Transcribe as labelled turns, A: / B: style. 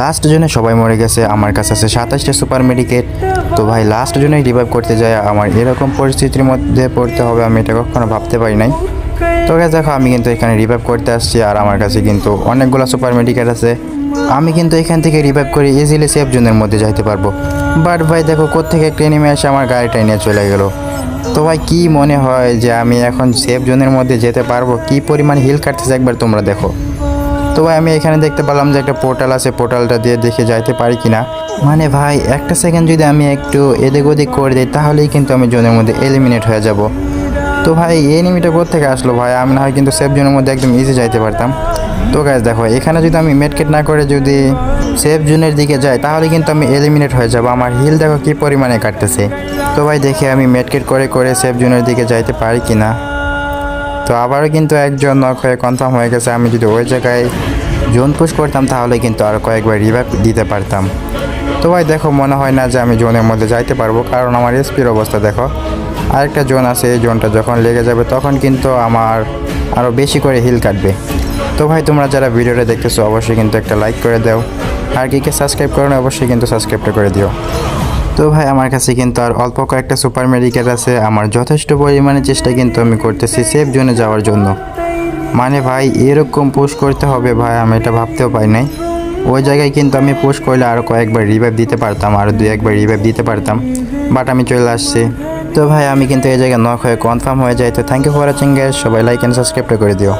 A: Last জনে সবাই মরে গেছে, আমার কাছে আছে সাতাশটা সুপার মেডিকেট তো ভাই লাস্ট জনেই রিভাইভ করতে যায়, আমার এরকম পরিস্থিতির মধ্যে পড়তে হবে, আমি এটা কখনো ভাবতে পারি নাই। তো দেখো, আমি কিন্তু এখানে রিভাইভ করতে আসছি, আর আমার কাছে কিন্তু অনেকগুলো সুপার মেডিকেট আছে। আমি কিন্তু এখান থেকে রিভাইভ করে ইজিলি সেফ জোনের মধ্যে যাইতে পারব। বাট ভাই, দেখো, কোত্থেকে একটা এনিমে এসে আমার গাড়িটা নিয়ে চলে গেল। তো ভাই, কি মনে হয় যে আমি এখন সেফ জোনের মধ্যে যেতে পারব? কি পরিমাণ হিল কাটতেছে একবার তোমরা দেখো। তো ভাই, আমি এখানে দেখতে পেলাম যে একটা পোর্টাল আছে, পোর্টালটা দিয়ে দেখে যাইতে পারি কিনা। মানে ভাই, একটা সেকেন্ড যদি আমি একটু এদিক ওদিক করে দিই, তাহলেই কিন্তু আমি জোনের মধ্যে এলিমিনেট হয়ে যাব। তো ভাই এনিমিটা থেকে আসলো ভাই? আমি না হয় কিন্তু সেফ জোনের মধ্যে একদম ইজি যাইতে পারতাম। তো গাছ দেখো, এখানে যদি আমি মেডকেট না করে যদি সেফ জোনের দিকে যাই, তাহলে কিন্তু আমি এলিমিনেট হয়ে যাব। আমার হিল দেখো কি পরিমাণে কাটতেছে। তো ভাই, দেখে আমি মেডকেট করে করে সেফ জোনের দিকে যাইতে পারি কিনা। তো আবারও কিন্তু একজন নক হয়ে কনফার্ম হয়ে গেছে। আমি যদি ওই জায়গায় জোন পুশ করতাম তাহলে কিন্তু আর কয়েকবার রিভাইভ দিতে পারতাম। তো ভাই, দেখো, মনে হয় না যে আমি জোনের মধ্যে যাইতে পারব, কারণ আমার এসপির অবস্থা দেখো। আরেকটা জোন আছে, এই জোনটা যখন লেগে যাবে তখন কিন্তু আমার আরও বেশি করে হিল কাটবে। তো ভাই, তোমরা যারা ভিডিওটা দেখতেছো, অবশ্যই কিন্তু একটা লাইক করে দাও। আর কি কে সাবস্ক্রাইব করো না, অবশ্যই কিন্তু সাবস্ক্রাইবটা করে দিও। তো ভাই, আমার কাছে কিন্তু আর অল্প কয়েকটা সুপার মেডিকেল আছে। আমার যথেষ্ট পরিমাণে চেষ্টা কিন্তু আমি করতেছি সেফ জোনে যাওয়ার জন্য। মানে ভাই, এরকম পোস্ট করতে হবে ভাই, আমি এটা ভাবতেও পাই নাই। ওই জায়গায় কিন্তু আমি পোস্ট করলে আরও কয়েকবার রিভাইভ দিতে পারতাম আরও দু একবার রিভাইভ দিতে পারতাম। বাট আমি চলে আসছি। তো ভাই, আমি কিন্তু এই জায়গায় নক হয়ে কনফার্ম হয়ে যাই। তো thank you for watching guys সবাই লাইক অ্যান্ড সাবস্ক্রাইবটা করে দিও।